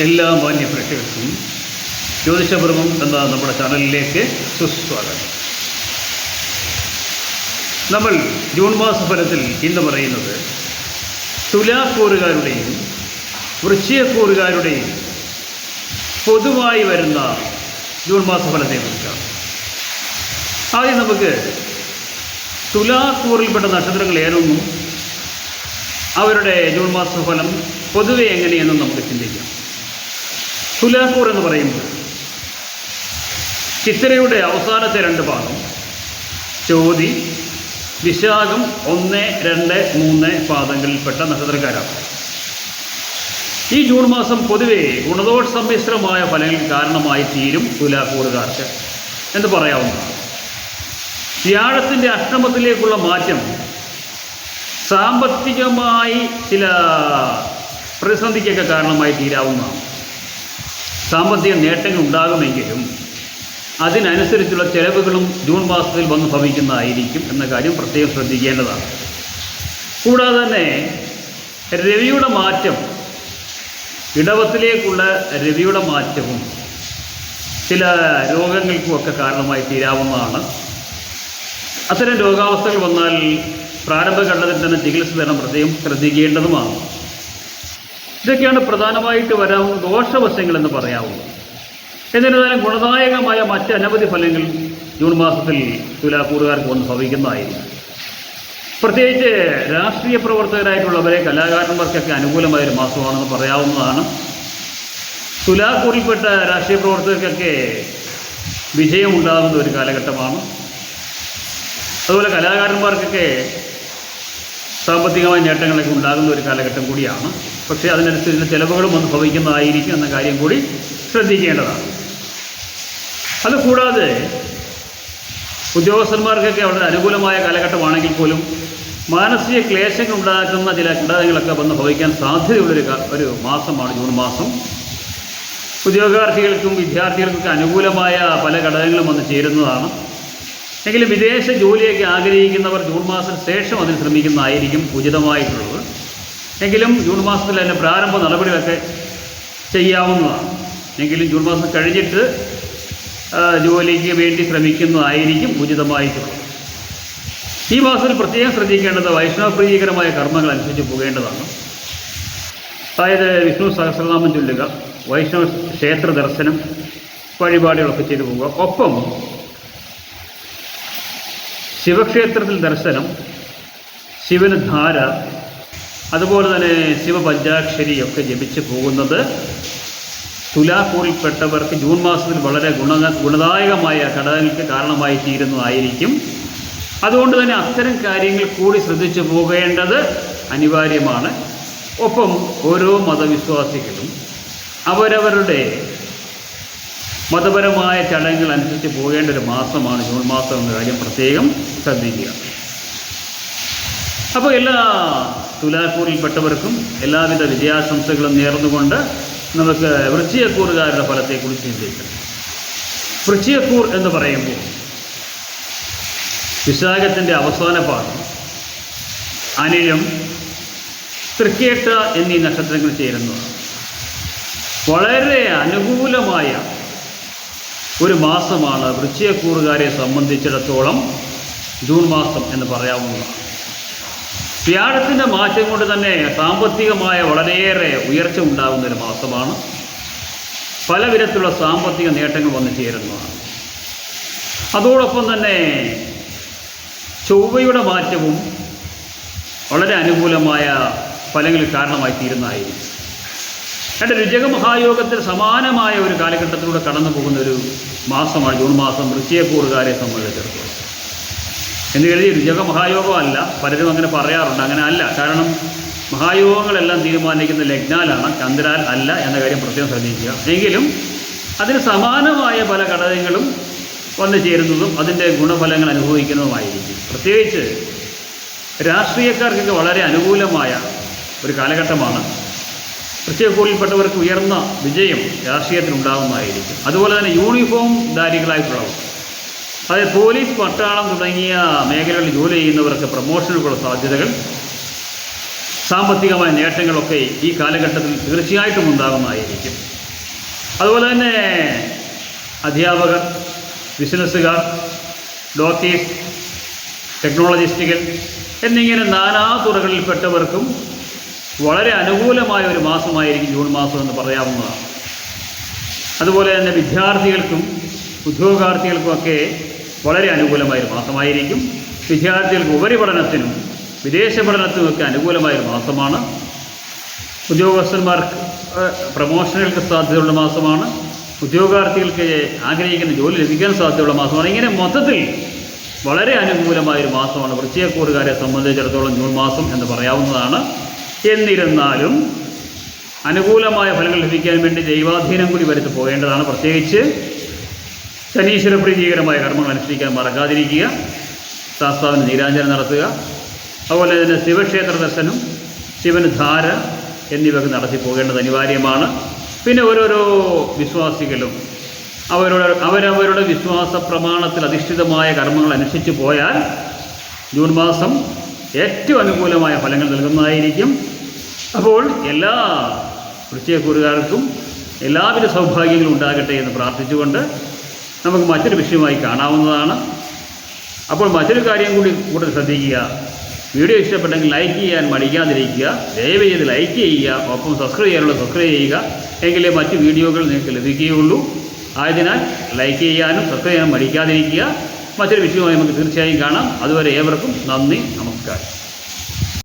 എല്ലാ മാന്യ പ്രേക്ഷകർക്കും ജ്യോതിഷപർവം എന്ന നമ്മുടെ ചാനലിലേക്ക് സുസ്വാഗതം. നമ്മൾ ജൂൺ മാസ ഫലത്തിൽ ഇന്ന് പറയുന്നത് തുലാക്കൂറുകാരുടെയും വൃശ്ചികക്കൂറുകാരുടെയും പൊതുവായി വരുന്ന ജൂൺ മാസ ഫലത്തെക്കുറിച്ചാണ് ആദ്യം നമുക്ക് തുലാക്കൂറിൽപ്പെട്ട നക്ഷത്രങ്ങൾ ഏതൊന്നും അവരുടെ ജൂൺ മാസ ഫലം പൊതുവെ എങ്ങനെയെന്നും നമുക്ക് ചിന്തിക്കാം. തുലാക്കൂർ എന്ന് പറയുമ്പോൾ ചിത്തിരയുടെ അവസാനത്തെ രണ്ട് ഭാഗം. ചോതി വിശാഖം ഒന്ന് രണ്ട് മൂന്ന് പാദങ്ങളിൽപ്പെട്ട നക്ഷത്രക്കാരാണ്. ഈ ജൂൺ മാസം പൊതുവെ ഗുണദോഷ സമ്മിശ്രമായ ഫലങ്ങൾ കാരണമായി തീരും തുലാക്കൂറുകാർക്ക് എന്ന് പറയാവുന്നതാണ്. വ്യാഴത്തിന്റെ അഷ്ടമത്തിലേക്കുള്ള മാറ്റം സാമ്പത്തികമായി ചില പ്രതിസന്ധിക്കൊക്കെ കാരണമായി തീരാവുന്നതാണ്. സാമ്പത്തിക നേട്ടങ്ങൾ ഉണ്ടാകുമെങ്കിലും അതിനനുസരിച്ചുള്ള ചെലവുകളും ജൂൺ മാസത്തിൽ വന്ന് ഭവിക്കുന്നതായിരിക്കും എന്ന കാര്യം പ്രത്യേകം ശ്രദ്ധിക്കേണ്ടതാണ്. കൂടാതെ തന്നെ രവിയുടെ മാറ്റം ഇടവത്തിലേക്കുള്ള രവിയുടെ മാറ്റവും ചില രോഗങ്ങൾക്കുമൊക്കെ കാരണമായി തീരാവുന്നതാണ്. അത്തരം രോഗാവസ്ഥകൾ വന്നാൽ പ്രാരംഭഘട്ടത്തിൽ തന്നെ ചികിത്സ തരണം പ്രത്യേകം ശ്രദ്ധിക്കേണ്ടതുമാണ്. ഇതൊക്കെയാണ് പ്രധാനമായിട്ട് വരാവുന്ന ദോഷവശങ്ങൾ എന്ന് പറയാവുന്നത്. എന്നിരുന്നാലും ഗുണദായകമായ മറ്റ് അനവധി ഫലങ്ങൾ ജൂൺ മാസത്തിൽ തുലാക്കൂറുകാർക്ക് വന്ന് ഭവിക്കുന്നതായിരിക്കും. പ്രത്യേകിച്ച് രാഷ്ട്രീയ പ്രവർത്തകരായിട്ടുള്ളവരെ കലാകാരന്മാർക്കൊക്കെ അനുകൂലമായ ഒരു മാസമാണെന്ന് പറയാവുന്നതാണ്. തുലാക്കൂറിൽപ്പെട്ട രാഷ്ട്രീയ പ്രവർത്തകർക്കൊക്കെ വിജയമുണ്ടാകുന്ന ഒരു കാലഘട്ടമാണ്. അതുപോലെ കലാകാരന്മാർക്കൊക്കെ സാമ്പത്തികമായ നേട്ടങ്ങളൊക്കെ ഉണ്ടാകുന്ന ഒരു കാലഘട്ടം കൂടിയാണ്. പക്ഷേ അതിനനുസരിച്ച് ചിലവുകളും ഒന്ന് ഭവിക്കുന്നതായിരിക്കും എന്ന കാര്യം കൂടി ശ്രദ്ധിക്കേണ്ടതാണ്. അതുകൂടാതെ ഉദ്യോഗസ്ഥന്മാർക്കൊക്കെ വളരെ അനുകൂലമായ കാലഘട്ടമാണെങ്കിൽ പോലും മാനസിക ക്ലേശങ്ങൾ ഉണ്ടാക്കുന്ന ചില ഘടകങ്ങളൊക്കെ വന്ന് ഭവിക്കാൻ സാധ്യതയുള്ളൊരു ഒരു മാസമാണ് ജൂൺ മാസം. ഉദ്യോഗാർത്ഥികൾക്കും വിദ്യാർത്ഥികൾക്കൊക്കെ അനുകൂലമായ പല ഘടകങ്ങളും വന്ന് ചേരുന്നതാണ്. എങ്കിലും വിദേശ ജോലിയൊക്കെ ആഗ്രഹിക്കുന്നവർ ജൂൺ മാസത്തിന് ശേഷം അതിന് ശ്രമിക്കുന്നതായിരിക്കും ഉചിതമായിട്ടുള്ളത്. എങ്കിലും ജൂൺ മാസത്തിൽ തന്നെ പ്രാരംഭ നടപടികളൊക്കെ ചെയ്യാവുന്നതാണ്. എങ്കിലും ജൂൺ മാസം കഴിഞ്ഞിട്ട് ജോലിക്ക് വേണ്ടി ശ്രമിക്കുന്നതായിരിക്കും ഉചിതമായിട്ടുള്ളത്. ഈ മാസത്തിൽ പ്രത്യേകം ശ്രദ്ധിക്കേണ്ടത് വൈഷ്ണവ വൈഷ്ണവപ്രീതികരമായ കർമ്മങ്ങൾ അനുസരിച്ച് പോകേണ്ടതാണ്. അതായത് വിഷ്ണു സഹസ്രനാമം ചൊല്ലുക വൈഷ്ണവ ക്ഷേത്ര ദർശനം വഴിപാടുകളൊക്കെ ചെയ്തു പോവുക. ഒപ്പം ശിവക്ഷേത്രത്തിൽ ദർശനം ശിവന് ധാര അതുപോലെ തന്നെ ശിവപഞ്ചാക്ഷരിയൊക്കെ ജപിച്ച് പോകുന്നത് തുലാക്കൂറിൽപ്പെട്ടവർക്ക് ജൂൺ മാസത്തിൽ വളരെ ഗുണ ഗുണദായകമായ ഘടകങ്ങൾക്ക് കാരണമായി തീരുന്നതായിരിക്കും അതുകൊണ്ട് തന്നെ അത്തരം കാര്യങ്ങൾ കൂടി ശ്രദ്ധിച്ചു പോകേണ്ടത് അനിവാര്യമാണ്. ഒപ്പം ഓരോ മതവിശ്വാസികളും അവരവരുടെ മതപരമായ ചടങ്ങുകൾ അനുസരിച്ച് പോകേണ്ട ഒരു മാസമാണ് ജൂൺ മാസം എന്ന കാര്യം പ്രത്യേകം ശ്രദ്ധിക്കുക. അപ്പോൾ എല്ലാ തുലാക്കൂറിൽപ്പെട്ടവർക്കും എല്ലാവിധ വിജയാശംസകളും നേർന്നുകൊണ്ട് നമുക്ക് വൃശ്ചികക്കൂറുകാരുടെ ഫലത്തെക്കുറിച്ച് ചിന്തിക്കാം. വൃശ്ചികക്കൂർ എന്ന് പറയുമ്പോൾ വിശാഖത്തിന്റെ അവസാന പാദം അനിഴം തൃക്കേട്ട എന്നീ നക്ഷത്രങ്ങൾ ചേരുന്നതാണ്. വളരെ അനുകൂലമായ ഒരു മാസമാണ് വൃശ്ചികക്കൂറുകാരെ സംബന്ധിച്ചിടത്തോളം ജൂൺ മാസം എന്ന് പറയാവുന്നതാണ്. വ്യാഴത്തിന്റെ മാറ്റം കൊണ്ട് തന്നെ സാമ്പത്തികമായ വളരെയേറെ ഉയർച്ച ഉണ്ടാകുന്ന ഒരു മാസമാണ്. പല വിധത്തിലുള്ള സാമ്പത്തിക നേട്ടങ്ങൾ വന്നു ചേരുന്നതാണ്. അതോടൊപ്പം തന്നെ ചൊവ്വയുടെ മാറ്റവും വളരെ അനുകൂലമായ ഫലങ്ങൾ കാരണമായി തീരുന്നതായിരിക്കും രണ്ട് രുചക മഹായോഗത്തിൽ സമാനമായ ഒരു കാലഘട്ടത്തിലൂടെ കടന്നു പോകുന്ന ഒരു മാസമാണ് ജൂൺ മാസം വൃശ്ചികക്കൂറുകാരെ സംബന്ധിച്ചിടത്തോളം. എന്ന് കരുതി രുചക മഹായോഗമല്ല പലരും അങ്ങനെ പറയാറുണ്ട് അങ്ങനെ അല്ല. കാരണം മഹായോഗങ്ങളെല്ലാം തീരുമാനിക്കുന്ന ലഗ്നാലാണ് ചന്ദ്രാൽ അല്ല എന്ന കാര്യം പ്രത്യേകം ശ്രദ്ധിക്കുക. എങ്കിലും അതിന് സമാനമായ പല ഘടകങ്ങളും വന്നു ചേരുന്നതും അതിന്റെ ഗുണഫലങ്ങൾ അനുഭവിക്കുന്നതുമായിരിക്കും. പ്രത്യേകിച്ച് രാഷ്ട്രീയക്കാർക്കൊക്കെ വളരെ അനുകൂലമായ ഒരു കാലഘട്ടമാണ് പ്രത്യേകക്കൂറിൽപ്പെട്ടവർക്ക് ഉയർന്ന വിജയം രാഷ്ട്രീയത്തിനുണ്ടാകുന്നതായിരിക്കും അതുപോലെ തന്നെ യൂണിഫോം ധാരികളായിട്ടുള്ളവർ. അതായത് പോലീസ് പട്ടാളം തുടങ്ങിയ മേഖലകളിൽ ജോലി ചെയ്യുന്നവർക്ക് പ്രൊമോഷനുകളുള്ള സാധ്യതകൾ സാമ്പത്തികമായ നേട്ടങ്ങളൊക്കെ ഈ കാലഘട്ടത്തിൽ തീർച്ചയായിട്ടും ഉണ്ടാകുന്നതായിരിക്കും അതുപോലെ തന്നെ അധ്യാപകർ ബിസിനസ്സുകാർ ഡോക്ടേഴ്സ് ടെക്നോളജിസ്റ്റുകൾ എന്നിങ്ങനെ നാനാ തുറകളിൽപ്പെട്ടവർക്കും വളരെ അനുകൂലമായ ഒരു മാസമായിരിക്കും ജൂൺ മാസം എന്ന് പറയാവുന്നതാണ്. അതുപോലെ തന്നെ വിദ്യാർത്ഥികൾക്കും ഉദ്യോഗാർത്ഥികൾക്കുമൊക്കെ വളരെ അനുകൂലമായൊരു മാസമായിരിക്കും. വിദ്യാർത്ഥികൾക്ക് ഉപരിപഠനത്തിനും വിദേശ പഠനത്തിനുമൊക്കെ അനുകൂലമായൊരു മാസമാണ്. ഉദ്യോഗസ്ഥന്മാർക്ക് പ്രമോഷനുകൾക്ക് സാധ്യതയുള്ള മാസമാണ്. ഉദ്യോഗാർത്ഥികൾക്ക് ആഗ്രഹിക്കുന്ന ജോലി ലഭിക്കാൻ സാധ്യതയുള്ള മാസമാണ്. ഇങ്ങനെ മൊത്തത്തിൽ വളരെ അനുകൂലമായൊരു മാസമാണ്. വൃശ്ചികക്കൂറുകാരെ സംബന്ധിച്ചിടത്തോളം ജൂൺ മാസം എന്ന് പറയാവുന്നതാണ്. എന്നിരുന്നാലും അനുകൂലമായ ഫലങ്ങൾ ലഭിക്കാൻ വേണ്ടി ദൈവാധീനം കൂടി വരുത്തി പോകേണ്ടതാണ്. പ്രത്യേകിച്ച് ശനീശ്വര പ്രീതികരമായ കർമ്മങ്ങൾ അനുഷ്ഠിക്കാൻ മറക്കാതിരിക്കുക. ശാസ്താവിന് നീരാഞ്ജനം നടത്തുക. അതുപോലെ തന്നെ ശിവക്ഷേത്ര ദർശനം ശിവന് ധാര എന്നിവയൊക്കെ നടത്തി പോകേണ്ടത് അനിവാര്യമാണ്. പിന്നെ ഓരോരോ വിശ്വാസികളും അവരുടെ അവരവരുടെ വിശ്വാസ പ്രമാണത്തിൽ അധിഷ്ഠിതമായ കർമ്മങ്ങൾ അനുഷ്ഠിച്ചു പോയാൽ ജൂൺ മാസം ഏറ്റവും അനുകൂലമായ ഫലങ്ങൾ നൽകുന്നതായിരിക്കും. അപ്പോൾ എല്ലാ വൃശ്ചികക്കൂറുകാർക്കും എല്ലാവിധ സൗഭാഗ്യങ്ങളും ഉണ്ടാകട്ടെ എന്ന് പ്രാർത്ഥിച്ചുകൊണ്ട് നമുക്ക് മറ്റൊരു വിഷയമായി കാണാവുന്നതാണ്. അപ്പോൾ മറ്റൊരു കാര്യം കൂടി കൂടുതൽ ശ്രദ്ധിക്കുക. വീഡിയോ ഇഷ്ടപ്പെട്ടെങ്കിൽ ലൈക്ക് ചെയ്യാൻ മടിക്കാതിരിക്കുക. ദയവ് ചെയ്ത് ലൈക്ക് ചെയ്യുക. ഒപ്പം സബ്സ്ക്രൈബ് ചെയ്യാനുള്ള സബ്സ്ക്രൈബ് ചെയ്യുക. എങ്കിലേ മറ്റ് വീഡിയോകൾ നിങ്ങൾക്ക് ലഭിക്കുകയുള്ളൂ. ആയതിനാൽ ലൈക്ക് ചെയ്യാനും സബ്സ്ക്രൈബ് ചെയ്യാനും മടിക്കാതിരിക്കുക. മറ്റൊരു വിഷയമായി നമുക്ക് തീർച്ചയായും കാണാം. അതുവരെ ഏവർക്കും നന്ദി നമസ്കാരം.